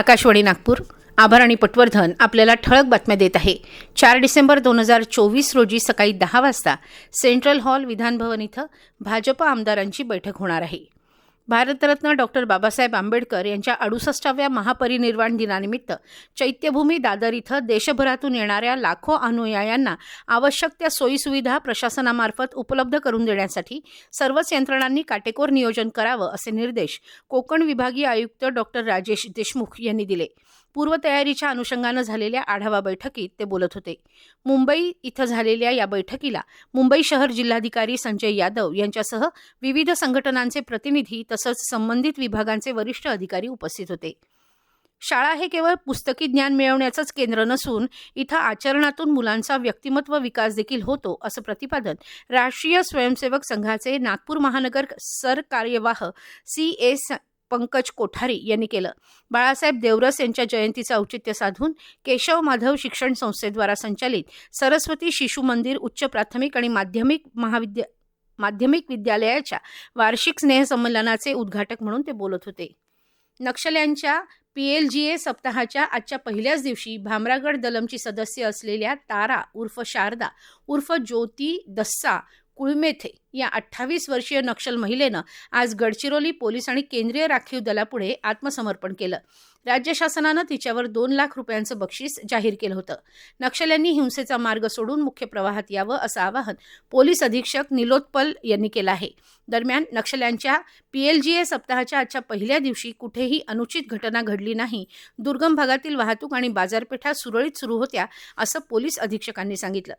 आकाशवाणी नागपूर. आभार आणि पटवर्धन आपल्याला ठळक बातम्या देत आहे. चार डिसेंबर दोन हजार चोवीस रोजी सकाळी दहा वाजता सेंट्रल हॉल विधानभवन इथं भाजप आमदारांची बैठक होणार आहे. भारतरत्न डॉक्टर बाबासाहेब आंबेडकर यांच्या अडुसष्टाव्या महापरिनिर्वाण दिनानिमित्त चैत्यभूमी दादर इथं देशभरातून येणाऱ्या लाखो अनुयायांना आवश्यक त्या सोयीसुविधा प्रशासनामार्फत उपलब्ध करून देण्यासाठी सर्वच यंत्रणांनी काटेकोर नियोजन करावं असे निर्देश कोकण विभागीय आयुक्त डॉक्टर राजेश देशमुख यांनी दिले. पूर्वतयारीच्या अनुषंगानं झालेल्या आढावा बैठकीत ते बोलत होते. मुंबई इथं झालेल्या या बैठकीला मुंबई शहर जिल्हाधिकारी संजय यादव यांच्यासह विविध संघटनांचे प्रतिनिधी तसंच संबंधित विभागांचे वरिष्ठ अधिकारी उपस्थित होते. शाळा हे केवळ पुस्तकी ज्ञान मिळवण्याचंच केंद्र नसून इथं आचरणातून मुलांचा व्यक्तिमत्व विकास देखील होतो असं प्रतिपादन राष्ट्रीय स्वयंसेवक संघाचे नागपूर महानगर सरकार्यवाह सी एस पंकज कोठारी यांनी केलं. बाळासाहेब देवरस यांच्या जयंतीचं औचित्य साधून केशव माधव शिक्षण संस्थेद्वारा संचालित सरस्वती शिशु मंदिर उच्च प्राथमिक आणि माध्यमिक महाविद्या माध्यमिक विद्यालयाच्या वार्षिक स्नेहसंमेलनाचे उद्घाटक म्हणून ते बोलत होते. नक्षल्यांच्या पी एल जी ए सप्ताहाच्या आजच्या पहिल्याच दिवशी भामरागड दलमची सदस्य असलेल्या तारा उर्फ शारदा उर्फ ज्योती दस्सा कुळमेथे या अठ्ठावीस वर्षीय नक्षल महिलेनं आज गडचिरोली पोलीस आणि केंद्रीय राखीव दलापुढे आत्मसमर्पण केलं. राज्य शासनानं तिच्यावर दोन लाख रुपयांचं बक्षीस जाहीर केलं होतं. नक्षल्यांनी हिंसेचा मार्ग सोडून मुख्य प्रवाहात यावं असं आवाहन पोलीस अधीक्षक निलोत्पल यांनी केलं आहे. दरम्यान नक्षल्यांच्या पीएलजीए सप्ताहाच्या आजच्या पहिल्या दिवशी कुठेही अनुचित घटना घडली नाही. दुर्गम भागातील वाहतूक आणि बाजारपेठा सुरळीत सुरू होत्या असं पोलीस अधीक्षकांनी सांगितलं.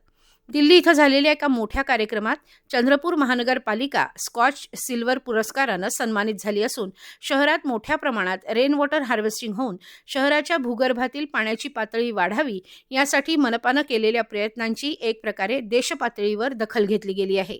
दिल्ली इथं झालेल्या एका मोठ्या कार्यक्रमात चंद्रपूर महानगरपालिका स्कॉच सिल्वर पुरस्कारानं सन्मानित झाली असून शहरात मोठ्या प्रमाणात रेन वॉटर हार्वेस्टिंग होऊन शहराच्या भूगर्भातील पाण्याची पातळी वाढावी यासाठी मनपानं केलेल्या प्रयत्नांची एक प्रकारे देशपातळीवर दखल घेतली गेली आहे.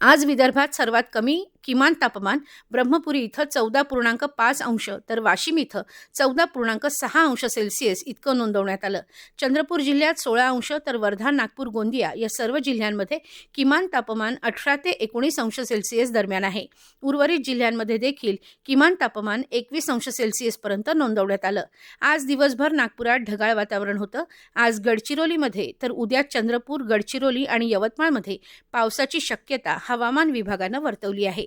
आज विदर्भात सर्वात कमी किमान तापमान ब्रह्मपुरी इथं चौदा पूर्णांक पाच अंश तर वाशिम इथं चौदा पूर्णांक सहा अंश सेल्सिअस इतकं नोंदवण्यात आलं. चंद्रपूर जिल्ह्यात सोळा अंश तर वर्धा नागपूर गोंदिया या सर्व जिल्ह्यांमध्ये किमान तापमान अठरा ते एकोणीस अंश सेल्सिअस दरम्यान आहे. उर्वरित जिल्ह्यांमध्ये देखील किमान तापमान एकवीस अंश सेल्सिअसपर्यंत नोंदवण्यात आलं. आज दिवसभर नागपुरात ढगाळ वातावरण होतं. आज गडचिरोलीमध्ये तर उद्या चंद्रपूर गडचिरोली आणि यवतमाळमध्ये पावसाची शक्यता हवामान विभागानं वर्तवली आहे.